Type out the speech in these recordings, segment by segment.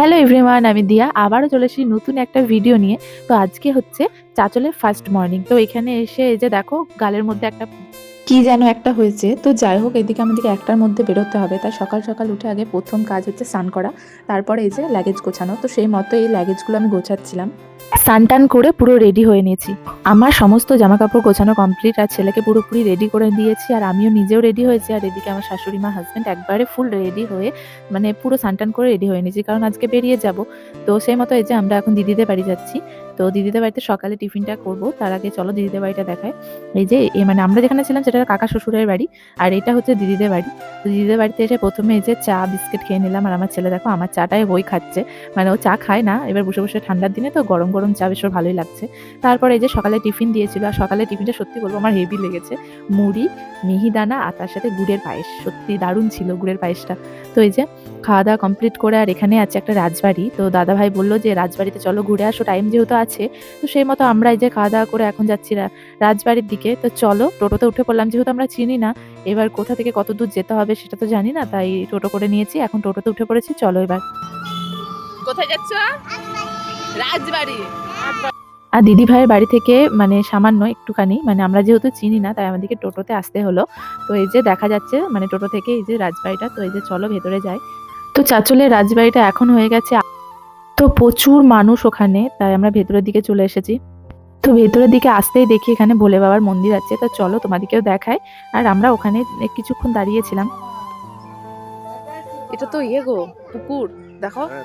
Hello everyone, আমি দিয়া। আবারও চলে এসেছি নতুন একটা ভিডিও নিয়ে। তো আজকে হচ্ছে চাচলের ফার্স্ট মর্নিং তো এখানে এসে এই যে দেখো, গালের মধ্যে একটা কি যেন একটা হয়েছে। তো যাই হোক, এদিকে আমাদেরকে একটার মধ্যে বেরোতে হবে। তাই সকাল সকাল উঠে আগে প্রথম কাজ হচ্ছে স্নান করা। তারপরে এই যে লাগেজ গোছানো। তো সেই মতো এই লাগেজগুলো আমি গোছাচ্ছিলাম। টান করে পুরো রেডি হয়ে নিয়েছি। আমার সমস্ত জামা কাপড় গোছানো কমপ্লিট আর ছেলেকে পুরোপুরি রেডি করে দিয়েছি আর আমিও নিজেও রেডি হয়েছি আর এদিকে আমার শাশুড়ি মা হাজব্যান্ড একবারে ফুল রেডি হয়ে মানে পুরো সানটান করে রেডি হয়ে নিয়েছি কারণ আজকে বেরিয়ে যাব। তো সেই মতো এই যে আমরা এখন দিদিদের বাড়ি যাচ্ছি। তো দিদিদের বাড়িতে সকালে টিফিনটা করব। তার আগে চলো দিদিদের বাড়িটা দেখায়। এই যে এ মানে আমরা যেখানে ছিলাম সেটা কাকা শ্বশুরের বাড়ি আর এটা হচ্ছে দিদিদের বাড়ি। তো দিদিদের বাড়িতে এসে প্রথমে এই যে চা, বিস্কিট খেয়ে নিলাম। আর আমার ছেলে দেখো, আমার চাটাই বই খাচ্ছে। মানে ও চা খায় না, এবার বসে বসে ঠান্ডার দিনে তো গরম গরম চা বেশ ভালোই লাগছে। তারপরে এই যে সকালে টিফিন দিয়েছিল, আর সকালে টিফিনটা সত্যি বলব আমার হেভি লেগেছে। মুড়ি, মিহিদানা, আর তার সাথে গুড়ের পায়েস। সত্যি দারুণ ছিল গুড়ের পায়েসটা। তো এই যে খাওয়া দাওয়া কমপ্লিট করে আর এখানে আছে একটা রাজবাড়ি। তো দাদা ভাই বলল যে, রাজবাড়িতে চলো ঘুরে আসো টাইম যেহেতু আছে, তো সেই মতো আমরা এই যে খাওয়া দাওয়া করে এখন যাচ্ছি রাজবাড়ির দিকে। তো চলো, টোটোতে উঠে পড়লাম, যেহেতু আমরা চিনি না, এবার কোথা থেকে কত দূর যেতে হবে সেটা তো জানি না, তাই টোটো করে নিয়েছি, এখন টোটোতে উঠে পড়েছি, চলো এবার। কোথায় যাচ্ছ? রাজবাড়ি। আর দিদি ভাইয়ের বাড়ি থেকে মানে সামান্য একটুখানি মানে আমরা যেহেতু চিনি না তাই আমাদেরকে টোটোতে আসতে হলো। তো এই যে দেখা যাচ্ছে মানে টোটো থেকে এই যে রাজবাড়িটা তো এই যে চলো ভেতরে যাই। তো চাচলের রাজবাড়িটা এখন হয়ে গেছে তো প্রচুর মানুষ ওখানে তাই আমরা ভেতরের দিকে চলে এসেছি। তো ভেতরের দিকে আসতেই দেখি এখানে ভোলে বাবার মন্দির আছে তো চলো তোমাদেরকেও দেখায় আর আমরা ওখানে কিছুক্ষণ দাঁড়িয়েছিলাম। এটা তো ইয়ে গো পুকুর দেখো। হ্যাঁ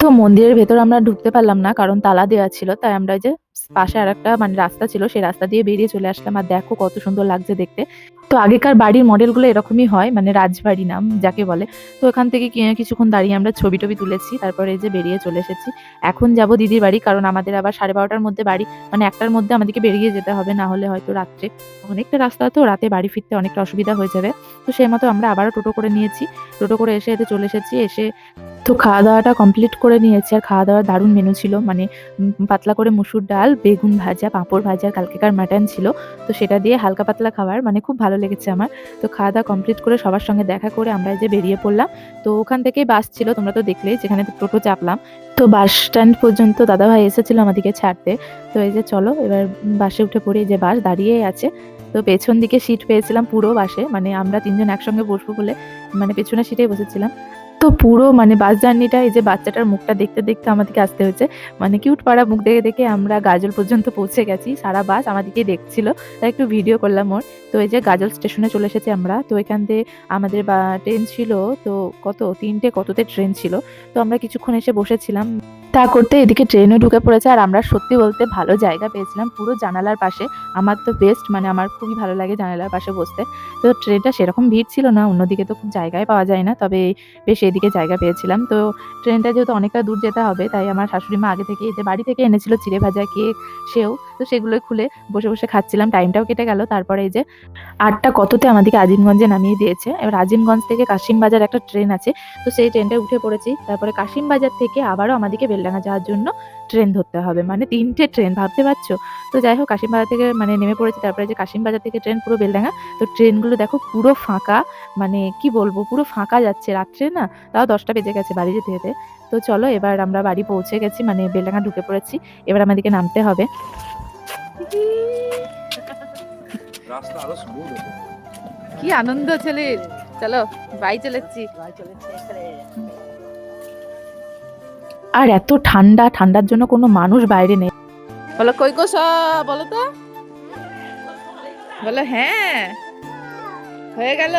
তো মন্দিরের ভেতর আমরা ঢুকতে পারলাম না কারণ তালা দেওয়া ছিল তাই আমরা যে পাশে আর একটা মানে রাস্তা ছিল, সেই রাস্তা দিয়ে বেরিয়ে চলে আসলাম। আর দেখো কত সুন্দর লাগছে দেখতে। তো আগেকার বাড়ির মডেলগুলো এরকমই হয় মানে রাজবাড়ি নাম যাকে বলে। তো এখান থেকে কিছুক্ষণ দাঁড়িয়ে আমরা ছবি টবি তুলেছি, তারপরে যে বেরিয়ে চলে এসেছি। এখন যাব দিদির বাড়ি, কারণ আমাদের আবার সাড়ে বারোটার মধ্যে বাড়ি। মানে একটার মধ্যে আমাদেরকে বেরিয়ে যেতে হবে, না হলে হয়তো রাত্রে অনেকটা রাস্তা তো, রাতে বাড়ি ফিরতে অনেকটা অসুবিধা হয়ে যাবে। তো সেই মতো আমরা আবারও টোটো করে নিয়েছি। টোটো করে এসে এতে চলে এসেছি। এসে তো খাওয়া দাওয়াটা কমপ্লিট করে নিয়েছি। আর খাওয়া দাওয়ার দারুণ মেনু ছিল। মানে পাতলা করে মুসুর ডাল, বেগুন ভাজা, পাঁপড় ভাজা কালকেকার মাটন ছিল। তো সেটা দিয়ে হালকা পাতলা খাবার। মানে খুব ভালো লেগেছে আমার। তো খাওয়া দাওয়া কমপ্লিট করে সবার সঙ্গে দেখা করে আমরা যে বেরিয়ে পড়লাম। তো ওখান থেকেই বাস ছিল, তোমরা তো দেখলেই যেখানে টোটো চাপলাম। তো বাস স্ট্যান্ড পর্যন্ত দাদাভাই এসেছিল আমাদেরকে ছাড়তে। তো এই যে চলো, এবার বাসে উঠে পড়ি যে বাস দাঁড়িয়ে আছে। তো পেছন দিকে সিট পেয়েছিলাম পুরো বাসে মানে আমরা তিনজন একসঙ্গে বসবো বলে মানে পেছনের সিটেই বসেছিলাম। তো পুরো মানে বাস জার্নিটা, এই যে বাচ্চাটার মুখটা দেখতে দেখতে আমাদেরকে আসতে হয়েছে। মানে কিউট পাড়া মুখ দেখে দেখে আমরা গাজল পর্যন্ত পৌঁছে গেছি। সারা বাস আমাদেরকে দেখছিল। তাই একটু ভিডিও করলাম ওর। তো এই যে গাজল স্টেশনে চলে এসেছি আমরা। তো এখান থেকে আমাদের ট্রেন ছিল তো কত? তিনটে কততে ট্রেন ছিল। তো আমরা কিছুক্ষণ এসে বসেছিলাম। তা করতে এদিকে ট্রেনও ঢুকে পড়েছে। আর আমরা সত্যি বলতে ভালো জায়গা পেয়েছিলাম পুরো জানালার পাশে। আমার তো বেস্ট মানে আমার খুবই ভালো লাগে জানালার পাশে বসতে। তো ট্রেনটা সেরকম ভিড় ছিল না, অন্যদিকে তো খুব জায়গায় পাওয়া যায় না। তবে বেশ এদিকে জায়গা পেয়েছিলাম। তো ট্রেনটা যেহেতু অনেকটা দূর যেতে হবে, তাই আমার শাশুড়ি মা আগে থেকে যে বাড়ি থেকে এনেছিল চিড়ে ভাজা কেক, সেও তো সেগুলোই খুলে বসে বসে খাচ্ছিলাম। টাইমটাও কেটে গেল। তারপরে এই যে আটটা কততে আমাদেরকে আজিমগঞ্জে নামিয়ে দিয়েছে। এবার আজিমগঞ্জ থেকে কাশিমবাজার একটা ট্রেন আছে। তো সেই ট্রেনটায় উঠে পড়েছি। তারপরে কাশিমবাজার থেকে আবারও আমাদেরকে বেলডাঙ্গা যাওয়ার জন্য ট্রেন ধরতে হবে। মানে তিনটে ট্রেন ভাবতে পারছ? তো যাই হোক কাশিমবাজার থেকে মানে নেমে পড়েছি তারপরে যে কাশিমবাজার থেকে ট্রেন পুরো বেলডাঙ্গা তো ট্রেনগুলো দেখো পুরো ফাঁকা মানে কি বলব পুরো ফাঁকা যাচ্ছে। রাত্রে না তাও দশটা বেজে গেছে বাড়ি যেতে যেতে। তো চলো এবার আমরা বাড়ি পৌঁছে গেছি মানে বেলডাঙ্গা ঢুকে পড়েছি। এবার আমাদেরকে নামতে হবে। রাস্তা কি আনন্দ ছেলে। চলো বাই চলেছি। আর এত ঠান্ডা ঠান্ডার জন্য কোনো মানুষ বাইরে নেই। বলো কই গো সব? বলো তো। বলো হ্যাঁ। হয়ে গেল।